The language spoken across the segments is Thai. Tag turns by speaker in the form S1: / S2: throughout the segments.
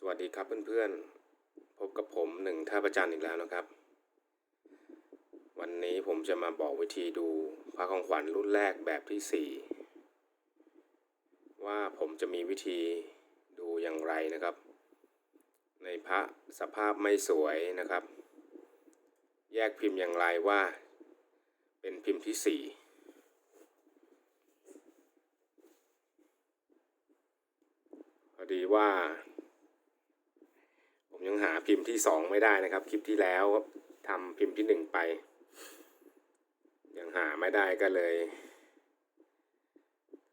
S1: สวัสดีครับเพื่อนๆ พบกับผมหนึ่งท่าประจันอีกแล้วนะครับ วันนี้ผมจะมาบอกวิธีดูพระของขวัญรุ่นแรกแบบที่ 4 ว่าผมจะมีวิธีดูอย่างไรนะครับ ในพระสภาพไม่สวยนะครับ แยกพิมพ์อย่างไรว่า เป็นพิมพ์ที่ 4พอดีว่า ยังหาพิมพ์ที่สองไม่ได้นะครับ คลิปที่แล้วทำพิมพ์ที่หนึ่งไป ยังหาไม่ได้ก็เลย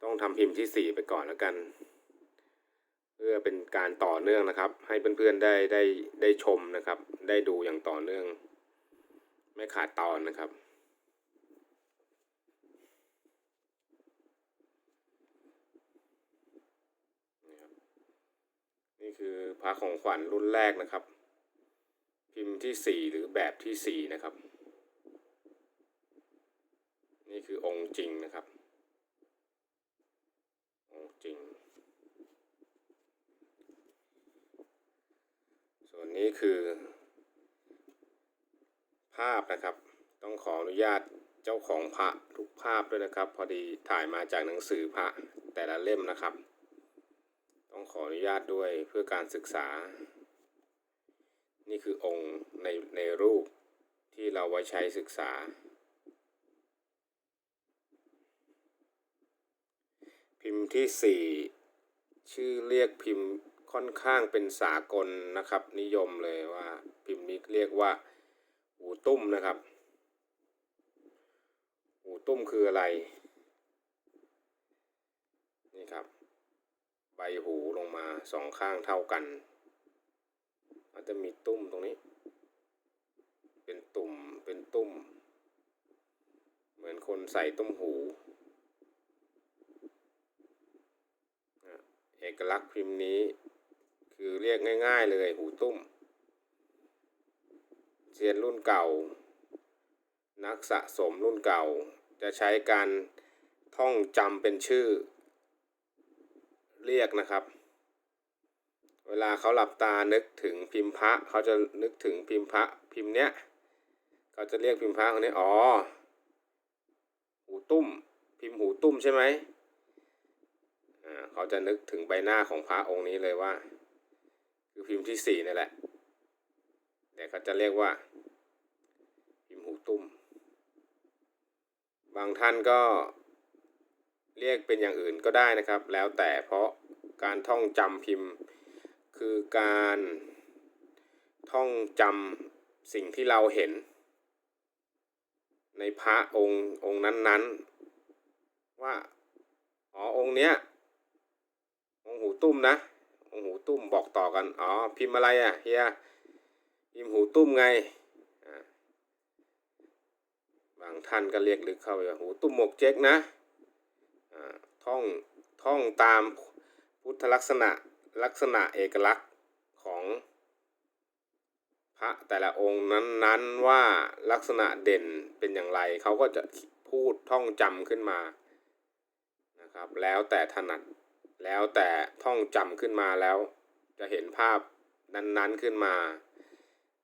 S1: ต้องทำพิมพ์ที่สี่ไปก่อนแล้วกัน เพื่อเป็นการต่อเนื่องนะครับ ให้เพื่อนๆได้ได้ได้ชมนะครับ ได้ดูอย่างต่อเนื่อง ไม่ขาดตอนนะครับ นี่ครับ นี่ คือพระของขวัญรุ่นแรกนะครับ พิมพ์ที่สี่หรือแบบที่สี่นะครับ นี่คือองค์จริงนะครับ องค์จริง ส่วนนี้คือ ภาพนะครับ ต้องขออนุญาตเจ้าของพระทุกภาพด้วยนะครับ พอดีถ่ายมาจากหนังสือพระแต่ละเล่มนะครับ ต้องขออนุญาตด้วยเพื่อการศึกษา นี่คือองค์ในในรูปที่เราไว้ใช้ศึกษา พิมพ์ที่ 4 ชื่อเรียกพิมพ์ค่อนข้างเป็นสากลนะครับ นิยมเลยว่าพิมพ์นี้เรียกว่าหูตุ้มนะครับ หูตุ้มคืออะไร นี่ครับ ใบหูลงมาสองข้างเท่ากันมันจะมีตุ้มตรงนี้ เป็นตุ่มเป็นตุ้มเหมือนคนใส่ตุ้มหู เอกลักษณ์พิมพ์นี้ คือเรียกง่ายๆเลยหูตุ้มเซียนรุ่นเก่า นักสะสมรุ่นเก่า จะใช้การท่องจำเป็นชื่อ เรียกนะครับ เวลาเขาหลับตานึกถึงพิมพ์พระเขาจะนึกถึงพิมพ์พระพิมพ์เนี้ยเขาจะเรียกพิมพ์พระคนนี้อ๋อหูตุ้ม พิมพ์หูตุ้มใช่ไหมอ่าเขาจะนึกถึงใบหน้าของพระองค์นี้เลยว่า คือพิมพ์ที่สี่นี่แหละแต่เขาจะเรียกว่า พิมพ์หูตุ้ม บางท่านก็ เรียกเป็นอย่างอื่นก็ได้นะครับ แล้วแต่เพราะการท่องจำพิมพ์ คือการท่องจำสิ่งที่เราเห็น ในพระองค์องค์นั้น ๆ ว่าอ๋อองค์เนี้ยองค์หูตุ้มนะองค์หูตุ้มบอกต่อกันอ๋อพิมพ์อะไรอะเฮียพิมพ์หูตุ้มไงบางท่านก็เรียกลึกเข้าไปว่าหูตุ้มหมกเจ๊กนะ ท่องท่องตามพุทธลักษณะลักษณะเอกลักษณ์ของพระแต่ละองค์นั้นๆว่าลักษณะเด่นเป็นอย่างไรเขาก็จะพูดท่องจำขึ้นมานะครับ แล้วแต่ถนัดแล้วแต่ท่องจำขึ้นมาแล้ว จะเห็นภาพนั้นๆขึ้นมา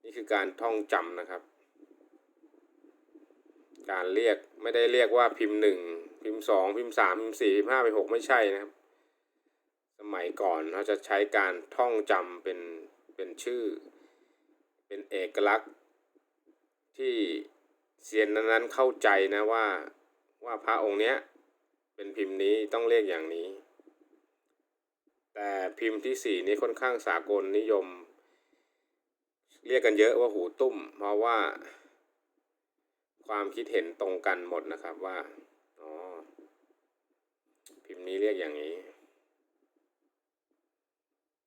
S1: นี่คือการท่องจำนะครับ การเรียกไม่ได้เรียกว่าพิมพ์หนึ่ง พิมพ์สองพิมพ์สามพิมพ์สี่พิมพ์ห้าพิมพ์หกไม่ใช่นะครับ สมัยก่อนเขาจะใช้การท่องจำเป็นเป็นชื่อ เป็นเอกลักษณ์ที่เซียนนั้นๆเข้าใจนะว่าว่าพระองค์เนี้ยเป็นพิมพ์นี้ต้องเรียกอย่างนี้ แต่พิมพ์ที่สี่นี้ค่อนข้างสากลนิยม เรียกกันเยอะว่าหูตุ้ม เพราะว่าความคิดเห็นตรงกันหมดนะครับว่า รียกอย่างนี้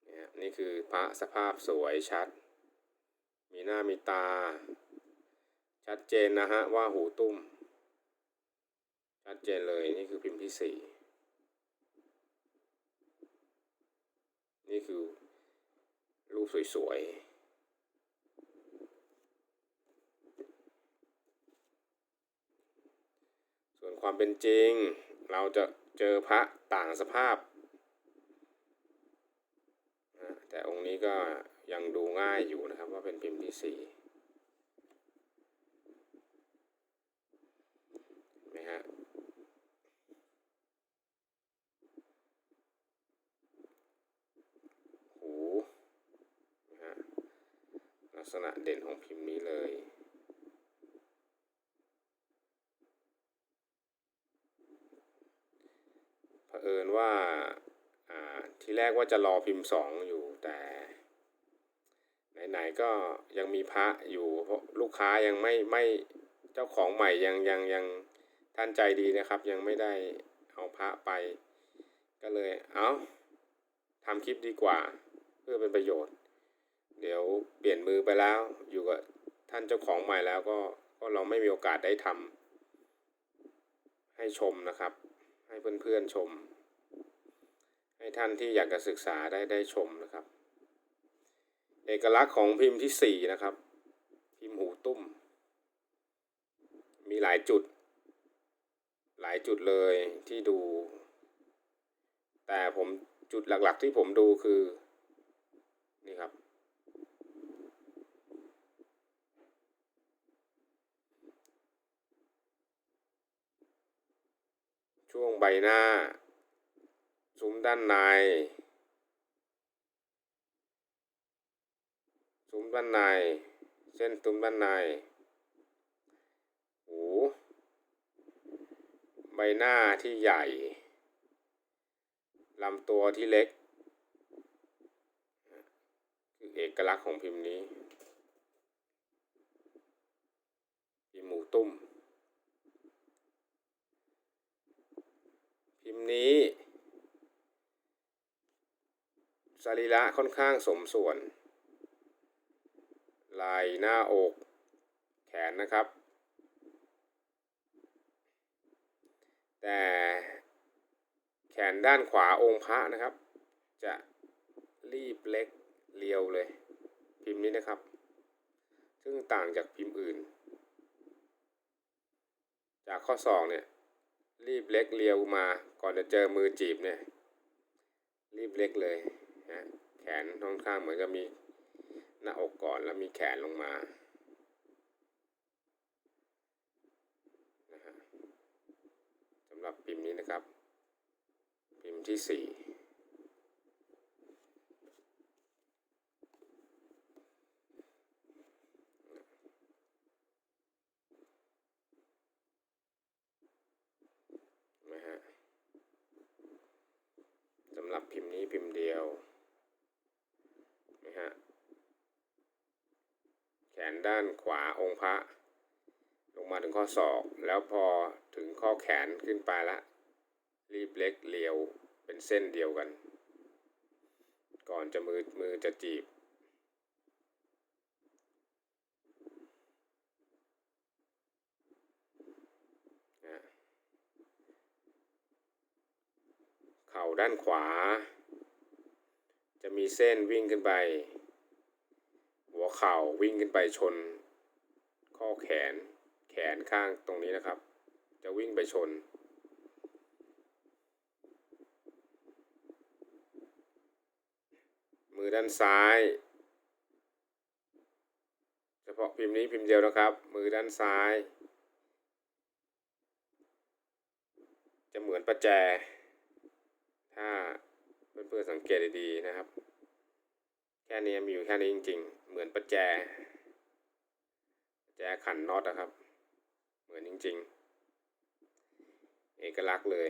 S1: เนี่ยนี่คือพระสภาพสวยชัด มีหน้ามีตา ชัดเจนนะฮะว่าหูตุ้ม ชัดเจนเลยนี่คือพิมพ์ที่สี่นี่คือรูปสวยๆ ส่วนความเป็นจริงเราจะ เจอพระต่างสภาพ แต่องค์นี้ก็ยังดูง่ายอยู่นะครับว่าเป็นพิมพ์ที่สี่นไหมฮะหูนะฮะลักษณะเด่นของพิมพ์นี้เลย เผอิญ ว่าอ่าทีแรกว่าจะรอพิมพ์สองอยู่แต่ไหนๆก็ยังมีพระอยู่เพราะลูกค้ายังไม่ไม่เจ้าของใหม่ยังยังยังท่านใจดีนะครับ ยังไม่ได้เอาพระไป ก็เลยเอ้าทำคลิปดีกว่า เพื่อเป็นประโยชน์ เดี๋ยวเปลี่ยนมือไปแล้ว อยู่กับท่านเจ้าของใหม่แล้วก็ก็เราไม่มีโอกาสได้ทำให้ชมนะครับ ให้เพื่อนๆชม ให้ท่านที่อยากจะศึกษาได้ได้ชมนะครับ เอกลักษณ์ของพิมพ์ที่สี่นะครับ พิมพ์หูตุ้ม มีหลายจุด หลายจุดเลยที่ดู แต่ผมจุดหลักๆที่ผมดูคือ นี่ครับช่วงใบหน้า ซุ้มด้านในซุ้มด้านใน เส้นซุ้มด้านในหูใบหน้าที่ใหญ่ ลำตัวที่เล็ก คือเอกลักษณ์ของพิมพ์นี้ พิมพ์หมูตุ้ม พิมพ์นี้ สรีระค่อนข้างสมส่วน ลายหน้าอก แขนนะครับ แต่แขนด้านขวาองค์พระนะครับ จะรีบเล็กเรียวเลย พิมพ์นี้นะครับ ซึ่งต่างจากพิมพ์อื่น จากข้อศอกเนี่ยรีบเล็กเรียวมาก่อนจะเจอมือจีบเนี่ย รีบเล็กเลย แขนค่อนข้างเหมือนกับมีหน้าอกก่อนแล้วมีแขนลงมานะฮะสำหรับพิมพ์นี้นะครับ พิมพ์ที่สี่นะฮะสำหรับพิมพ์นี้พิมพ์เดียวนะฮะแขน ด้านขวาองค์พระ ลงมาถึงข้อศอก แล้วพอถึงข้อแขนขึ้นไปละ รีบเล็กเรียวเป็นเส้นเดียวกัน ก่อนจะมือมือจะจีบนะเข่าด้านขวา จะมีเส้นวิ่งขึ้นไป หัวเข่าวิ่งขึ้นไปชน ข้อแขนแขนข้างตรงนี้นะครับ จะวิ่งไปชน มือด้านซ้าย เฉพาะพิมพ์นี้พิมพ์เดียวนะครับ มือด้านซ้าย จะเหมือนประแจ ถ้าเพื่อนๆสังเกตดีๆนะครับ แค่นี้มีอยู่แค่นี้จริง ๆ เหมือนประแจประแจขันน็อตนะครับ เหมือนจริง ๆ เอกลักษณ์เลย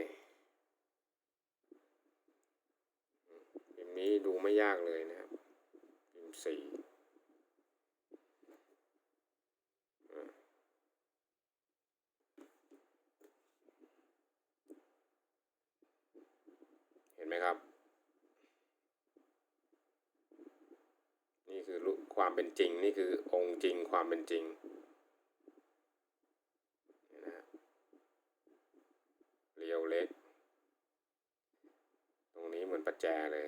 S1: พิมนี้ดูไม่ยากเลยนะครับพิมสี่เห็นไหมครับ นี่ ความเป็นจริงนี่คือองค์จริงความเป็นจริงนะฮะเรียวเล็ก ตรงนี้เหมือนประแจเลย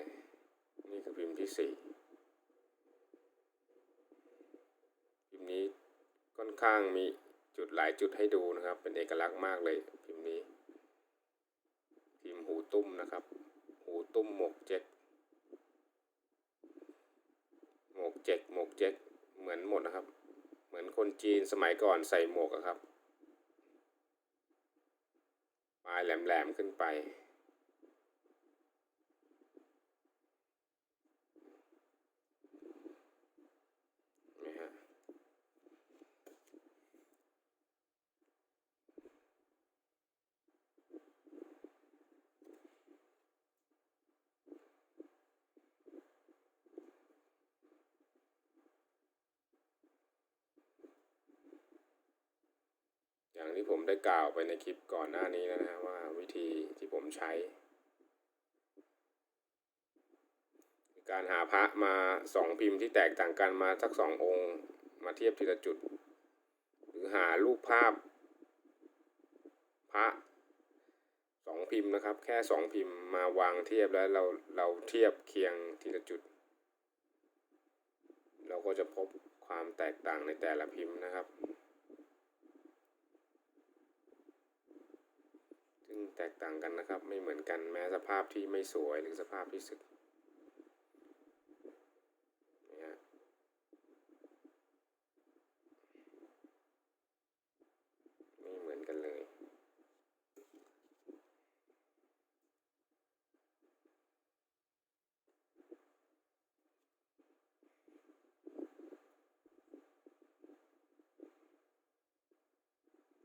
S1: นี่คือพิมพ์ที่สี่พิมพ์นี้ค่อนข้างมีจุดหลายจุดให้ดูนะครับ เป็นเอกลักษณ์มากเลยพิมพ์นี้ พิมพ์หูตุ้มนะครับ หูตุ้มหมวกเจ็ก แจ็กหมวกแจ็กเหมือนหมดนะครับ เหมือนคนจีนสมัยก่อนใส่หมวกครับปลายแหลมๆขึ้นไป กล่าวไปในคลิปก่อนหน้านี้แล้วนะฮะว่าวิธีที่ผมใช้ การหาพระมาสองพิมพ์ที่แตกต่างกันมาสักสององค์มาเทียบทีละจุด หรือหารูปภาพ พระสองพิมพ์นะครับ แค่สองพิมพ์มาวางเทียบแล้วเราเราเทียบเคียงทีละจุด เราก็จะพบความแตกต่างในแต่ละพิมพ์นะครับ ซึ่ง แตกต่างกันนะครับ ไม่เหมือนกันแม้สภาพที่ไม่สวยหรือสภาพที่สึกนี่ฮะไม่เหมือนกันเลย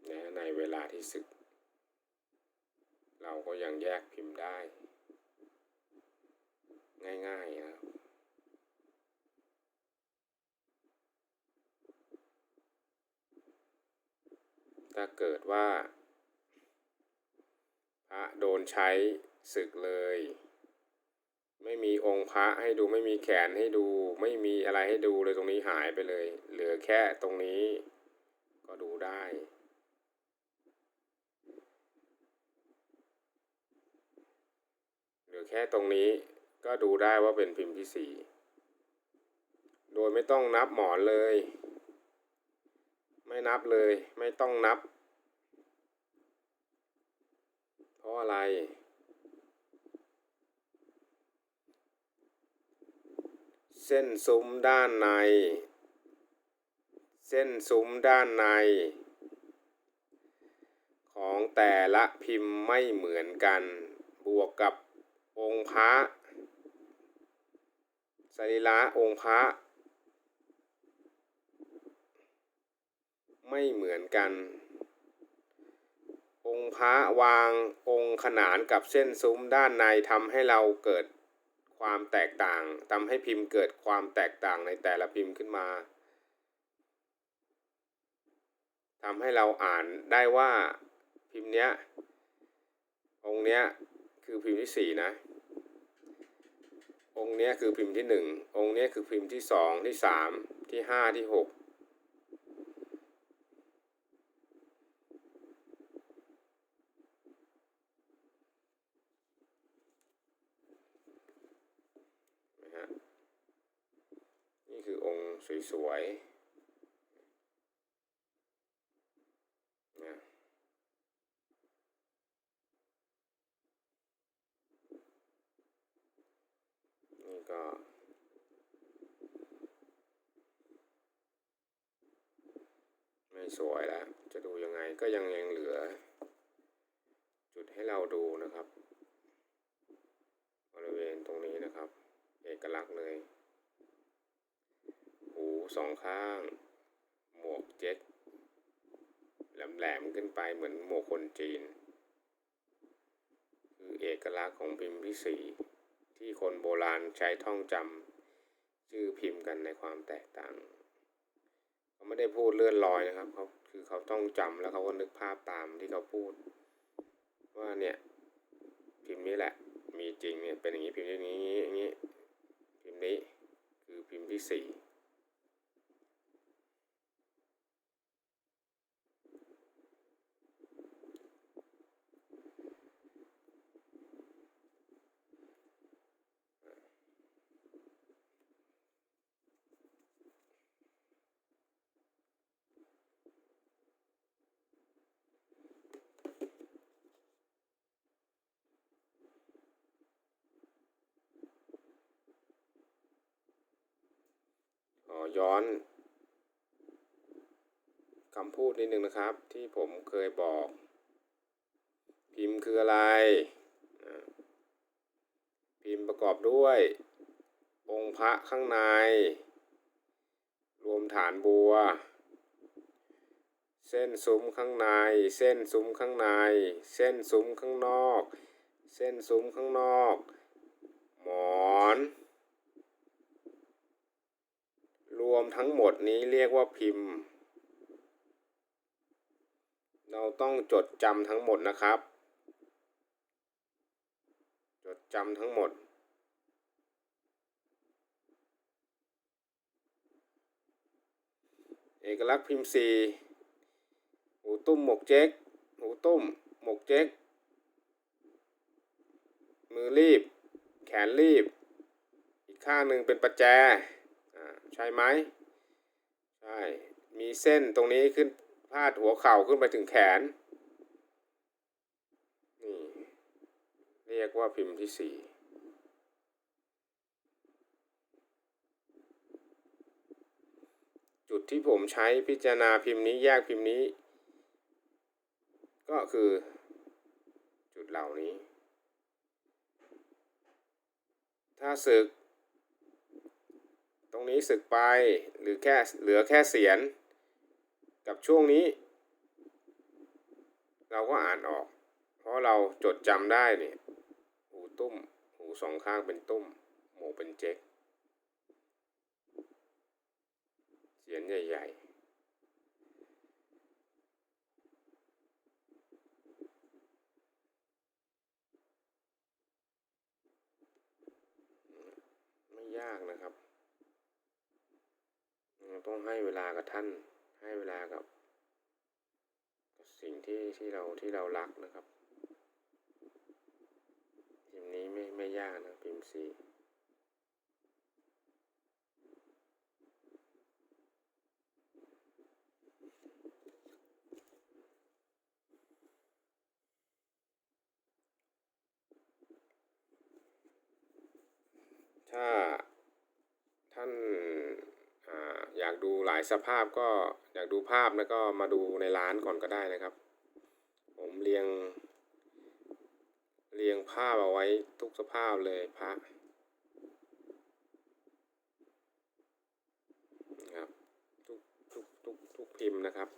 S1: นะในเวลาที่สึก ยังแยกพิมพ์ได้ ง่ายๆนะครับถ้าเกิดว่า พระโดนใช้ศึกเลย ไม่มีองค์พระให้ดูไม่มีแขนให้ดู ไม่มีอะไรให้ดูเลยตรงนี้หายไปเลย เหลือแค่ตรงนี้ก็ดูได้ เหลือ แค่ตรงนี้ก็ดูได้ว่าเป็นพิมพ์ที่สี่โดยไม่ต้องนับหมอนเลย ไม่นับเลย ไม่ต้องนับ เพราะอะไร เส้นซุ้มด้านใน เส้นซุ้มด้านใน ของแต่ละพิมพ์ไม่เหมือนกัน บวกกับ องค์พระสรีระองค์พระไม่เหมือนกัน องค์พระวางองค์ขนานกับเส้นซุ้มด้านในทำให้เราเกิดความแตกต่างทำให้พิมพ์เกิดความแตกต่างในแต่ละพิมพ์ขึ้นมาทำให้เราอ่านได้ว่าพิมพ์เนี้ยองค์เนี้ยคือพิมพ์ที่สี่นะ องค์นี้คือพิมพ์ที่หนึ่งองค์นี้คือพิมพ์ที่สองที่สามที่ห้าที่หกนี่คือองค์สวยๆนะ นี่ก็ ไม่สวยแล้ว จะดู ยังไงก็ยังยังเหลือ จุดให้เราดูนะครับ บริเวณตรงนี้นะครับ เอกลักษณ์เลย หูสองข้าง หมวกเจ็ตแหลมๆขึ้นไปเหมือนหมวกคนจีน คือเอกลักษณ์ของพิมพ์ที่สี่ที่คนโบราณใช้ท่องจำชื่อพิมพ์กันในความแตกต่าง เขาไม่ได้พูดเลื่อนลอยนะครับเขาคือเขาต้องจำแล้วเขาก็นึกภาพตามที่เขาพูด ว่าเนี่ยพิมพ์นี้แหละ มีจริงเนี่ยเป็นอย่างนี้พิมพ์นี้อย่างนี้อย่างนี้พิมพ์นี้คือพิมพ์ที่สี่ขอย้อน คำ พูดนิดนึงนะครับ ที่ผมเคยบอก พิมพ์คืออะไร พิมพ์ประกอบด้วย องค์พระข้างใน รวมฐานบัว เส้นซุ้มข้างใน เส้นซุ้มข้างใน เส้นซุ้มข้างนอก เส้นซุ้มข้างนอก หมอนรวมทั้งหมดนี้เรียกว่าพิมพ์ เราต้องจดจำทั้งหมดนะครับ จดจำทั้งหมด เอกลักษณ์พิมพ์สีหูตุ้มหมกเจ๊กหูตุ้มหมกเจ๊กมือรีบ แขนรีบ อีกข้างหนึ่งเป็นประแจอ่าใช่ไหม ใช่ มีเส้นตรงนี้ขึ้น พาดหัวเข่าขึ้นไปถึงแขน นี่ เรียกว่าพิมพ์ที่สี่จุดที่ผมใช้พิจารณาพิมพ์นี้แยกพิมพ์นี้ ก็คือ จุดเหล่านี้ ถ้าศึก ตรงนี้ศึกไปหรือแค่เหลือแค่เสียน กับช่วงนี้ เราก็อ่านออก เพราะเราจดจำได้เนี่ยหูตุ้ม หูสองข้างเป็นตุ้ม หมูเป็นเจ๊กเสียนใหญ่ๆไม่ยากนะครับ ต้องให้เวลากับท่าน ให้เวลากับกับสิ่งที่ที่เราที่เรารักนะครับ พิมพ์นี้ไม่ไม่ยากนะพิมพ์สีถ้าท่าน อยากดูหลายสภาพก็อยากดูภาพแล้วก็มาดูในร้านก่อนก็ได้นะครับ ผมเรียง เรียงภาพเอาไว้ทุกสภาพเลยพระนะครับทุกทุกทุกทุกพิมพ์นะครับ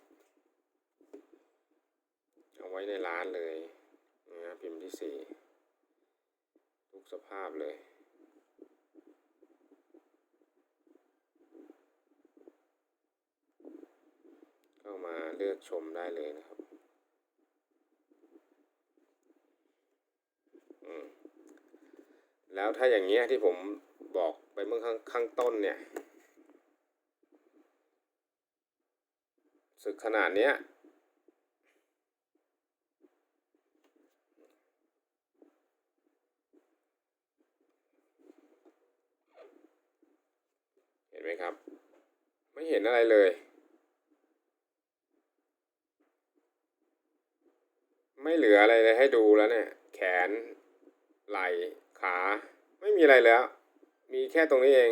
S1: เอาไว้ในร้านเลยนะครับพิมพ์ที่สี่ทุกสภาพเลย เข้ามาเลือกชมได้เลยนะครับอืมแล้วถ้าอย่างเงี้ยที่ผมบอกไปเมื่อข้างข้างต้นเนี่ยศึกขนาดเนี้ยเห็นไหมครับ ไม่เห็นอะไรเลย ไม่เหลืออะไรเลยให้ดูแล้วเนี่ย แขน ไหล่ขา ไม่มีอะไรแล้ว มีแค่ตรงนี้เอง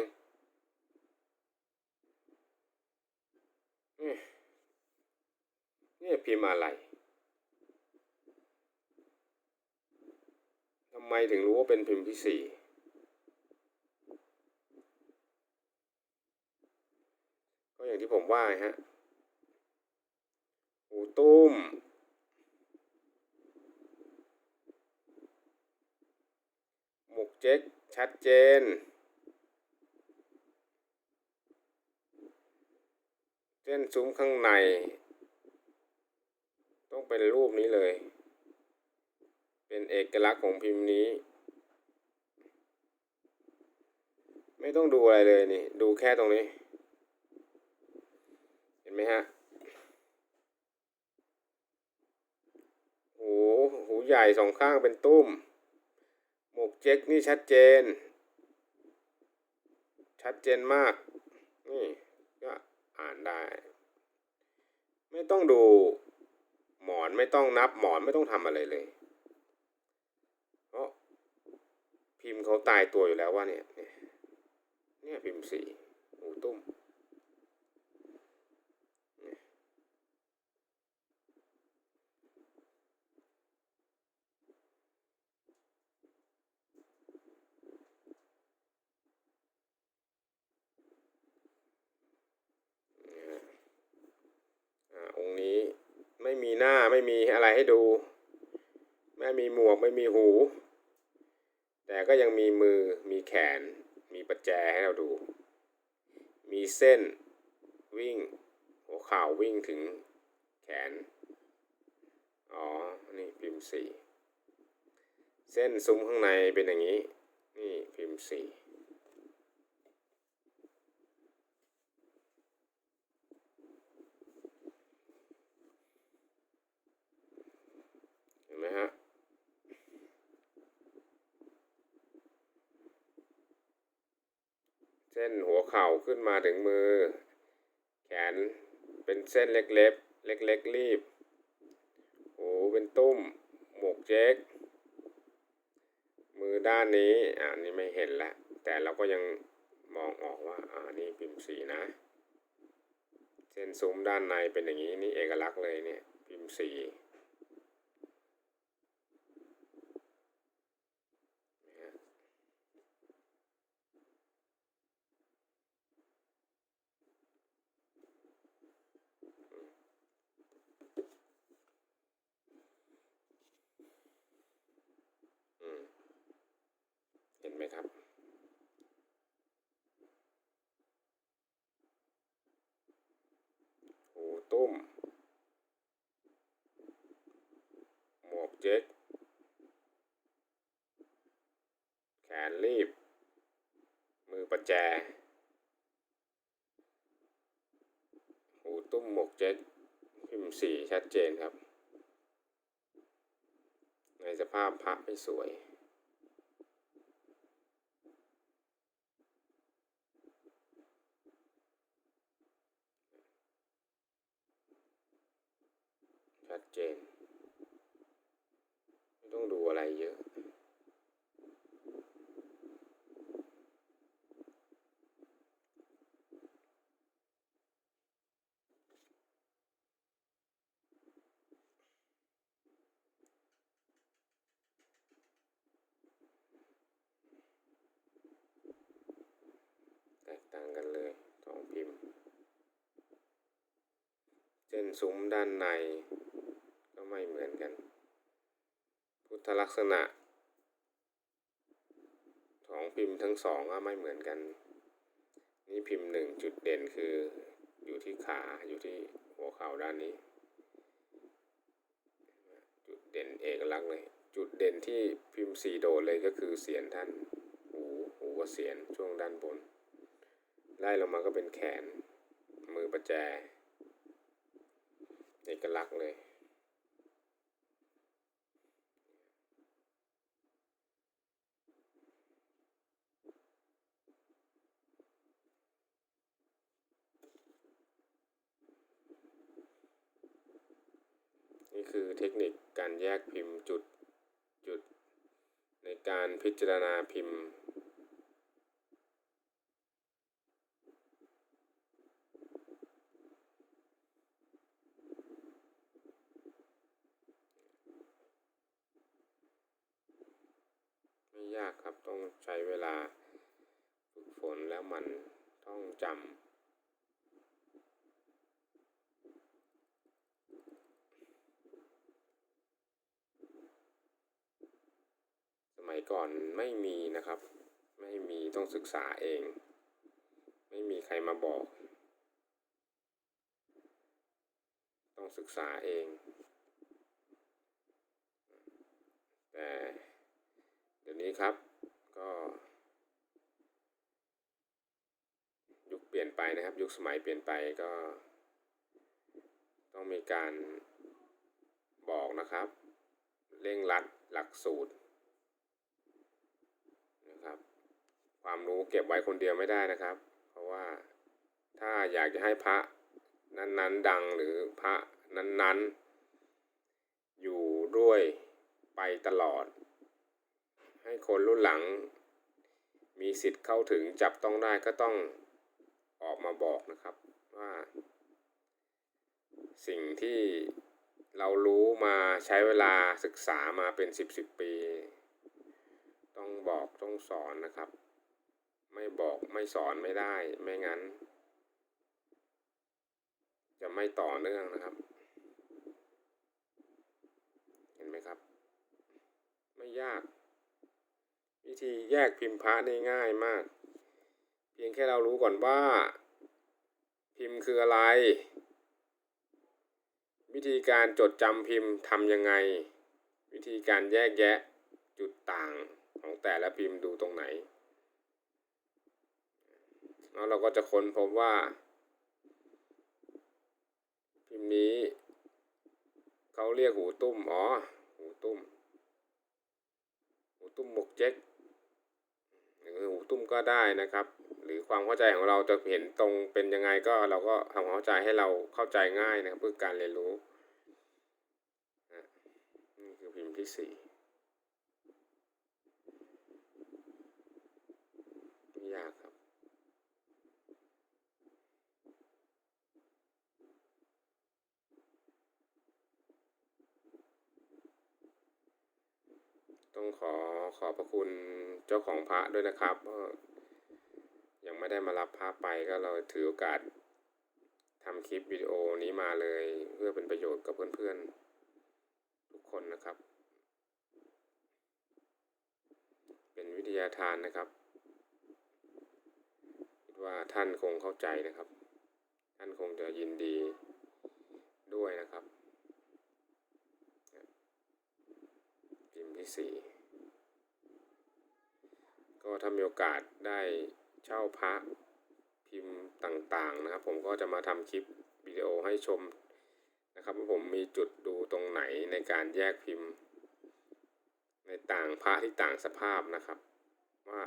S1: นี่พิมพ์อะไรทำไมถึงรู้ว่าเป็นพิมพ์ที่สี่ก็อย่างที่ผมว่าฮะหูตุ้ม หมกเจ๊กชัดเจน เส้นซุ้มข้างใน ต้องเป็นรูปนี้เลย เป็นเอกลักษณ์ของพิมพ์นี้ ไม่ต้องดูอะไรเลยนี่ ดูแค่ตรงนี้ เห็นไหมฮะหูหูใหญ่สองข้างเป็นตุ้ม เจ๊กนี่ชัดเจน ชัดเจนมาก นี่ก็อ่านได้ ไม่ต้องดูหมอนไม่ต้องนับหมอนไม่ต้องทำอะไรเลยเพราะพิมพ์เขาตายตัวอยู่แล้วว่าเนี่ย เนี่ยเนี่ยพิมพ์สีหูตุ้ม ไม่มีหน้าไม่มีอะไรให้ดู ไม่มีหมวกไม่มีหู แต่ก็ยังมีมือมีแขน มีประแจให้เราดู มีเส้นวิ่งหัวเข่าวิ่งถึงแขน อ๋อ นี่พิมพ์สี่ เส้นซุ้มข้างในเป็นอย่างนี้ นี่พิมพ์สี่เห็นไหมฮะ เส้นหัวเข่าขึ้นมาถึงมือ แขนเป็นเส้นเล็กๆ เล็กๆรีบ หูเป็นตุ้ม หมวกเจ๊ก มือด้านนี้อ่านี่ไม่เห็นล้วแต่เราก็ยังมองออกว่าอ่านี่พิมพ์สีนะ เส้นซุ้มด้านในเป็นอย่างนี้นี่เอกลักษณ์เลยเนี่ย พิมพ์สีนะฮะอืม เห็นไหมครับ หูตุ้ม หมวกเจ๊ก แขนรีบ มือประแจ หูตุ้มหมวก เจ๊กพิมพ์สีชัดเจนครับ ในสภาพพระไม่สวยชัดเจน ไม่ต้องดูอะไรเยอะ แตกต่างกันเลยสองพิมพ์ เส้น ซุ้มด้านใน ก็ไม่เหมือนกัน พุทธลักษณะของพิมพ์ทั้งสองก็ไม่เหมือนกัน นี่พิมพ์หนึ่งจุดเด่นคืออยู่ที่ขาอยู่ที่หัวเข่าด้านนี้ จุดเด่นเอกลักษณ์เลย จุดเด่นที่พิมพ์สีโดดเลยก็คือเสียนท่านหูหูกับเสียนช่วงด้านบน ไล่ลงมาก็เป็นแขน มือประแจ เอกลักษณ์เลย นี่คือเทคนิคการแยกพิมพ์จุดจุดในการพิจารณาพิมพ์ ยากครับต้องใช้เวลาฝึกฝนแล้วมันต้องจำสมัยก่อนไม่มีนะครับ ไม่มีต้องศึกษาเอง ไม่มีใครมาบอก ต้องศึกษาเอง แต่ นี้ครับก็ยุคเปลี่ยนไปนะครับ ยุคสมัยเปลี่ยนไปก็ ต้องมีการบอกนะครับ เร่งรัดหลักสูตรนะครับ ความรู้เก็บไว้คนเดียวไม่ได้นะครับ เพราะว่าถ้าอยากจะให้พระนั้นๆ ดังหรือพระนั้นๆ อยู่ด้วยไปตลอด ให้คนรุ่นหลัง มีสิทธิ์เข้าถึงจับต้องได้ก็ต้องออกมาบอกนะครับว่า สิ่งที่เรารู้มาใช้เวลาศึกษามาเป็นสิบสิบปี ต้องบอกต้องสอนนะครับ ไม่บอกไม่สอนไม่ได้ไม่งั้น จะไม่ต่อเนื่องนะครับ เห็นไหมครับ ไม่ยาก วิธีแยกพิมพ์พระนี่ง่ายมาก เพียงแค่เรารู้ก่อนว่า พิมพ์คืออะไร วิธีการจดจำพิมพ์ทำยังไง วิธีการแยกแยะจุดต่างของแต่ละพิมพ์ดูตรงไหนแล้วเราก็จะค้นพบว่า พิมพ์นี้เขาเรียกหูตุ้มอ๋อหูตุ้มหูตุ้มหมวกเจ๊ก หูตุ้มก็ได้นะครับ หรือความเข้าใจของเราจะเห็นตรงเป็นยังไงก็เราก็ทำความเข้าใจให้เราเข้าใจง่ายนะครับเพื่อการเรียนรู้นี่คือพิมพ์ที่สี่ไม่ยากครับ ต้องขอขอบพระคุณเจ้าของพระด้วยนะครับ ยังไม่ได้มารับพระไปก็เราถือโอกาสทำคลิปวิดีโอนี้มาเลยเพื่อเป็นประโยชน์กับเพื่อนๆ ทุกคนนะครับ เป็นวิทยาทานนะครับคิดว่าท่านคงเข้าใจนะครับ ท่านคงจะยินดีด้วยนะครับพิมพ์ที่สี่ มีโอกาสได้เช่าพระพิมพ์ต่างๆนะครับ ผมก็จะมาทำคลิปวิดีโอให้ชมนะครับว่าผมมีจุดดูตรงไหนในการแยกพิมพ์ ในต่างพระที่ต่างสภาพนะครับ ว่า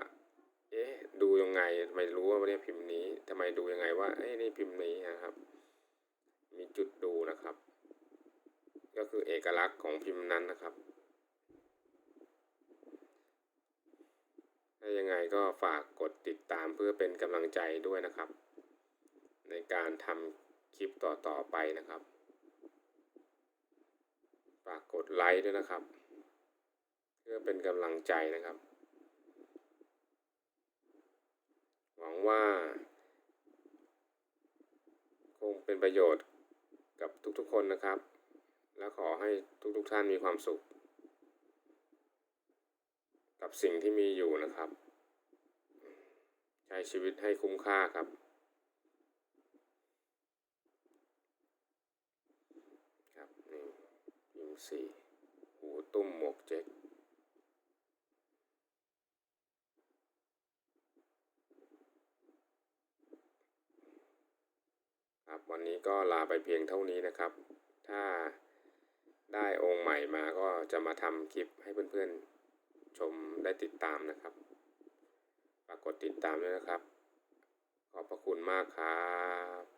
S1: เอ๊ะดูยังไงทำไมรู้ว่าเนี่ยพิมพ์นี้ทำไมดูยังไงว่าเอ้นี่พิมพ์นี้นะครับ มีจุดดูนะครับ ก็คือเอกลักษณ์ของพิมพ์นั้นนะครับ ถ้ายังไงก็ฝากกดติดตามเพื่อเป็นกำลังใจด้วยนะครับ ในการทำคลิปต่อๆไปนะครับ ฝากกดไลค์ด้วยนะครับ เพื่อเป็นกำลังใจนะครับ หวังว่า คงเป็นประโยชน์กับทุกๆคนนะครับ และขอให้ทุกๆท่านมีความสุข สิ่งที่มีอยู่นะครับ ใช้ชีวิตให้คุ้มค่าครับ ครับนี่พิมสี่หูตุ้มหมวกเจ๊กครับวันนี้ก็ลาไปเพียงเท่านี้นะครับ ถ้าได้องค์ใหม่มาก็จะมาทำคลิปให้เพื่อนๆ ชมได้ติดตามนะครับฝากกดติดตามด้วยนะครับ ขอบพระคุณมากครับ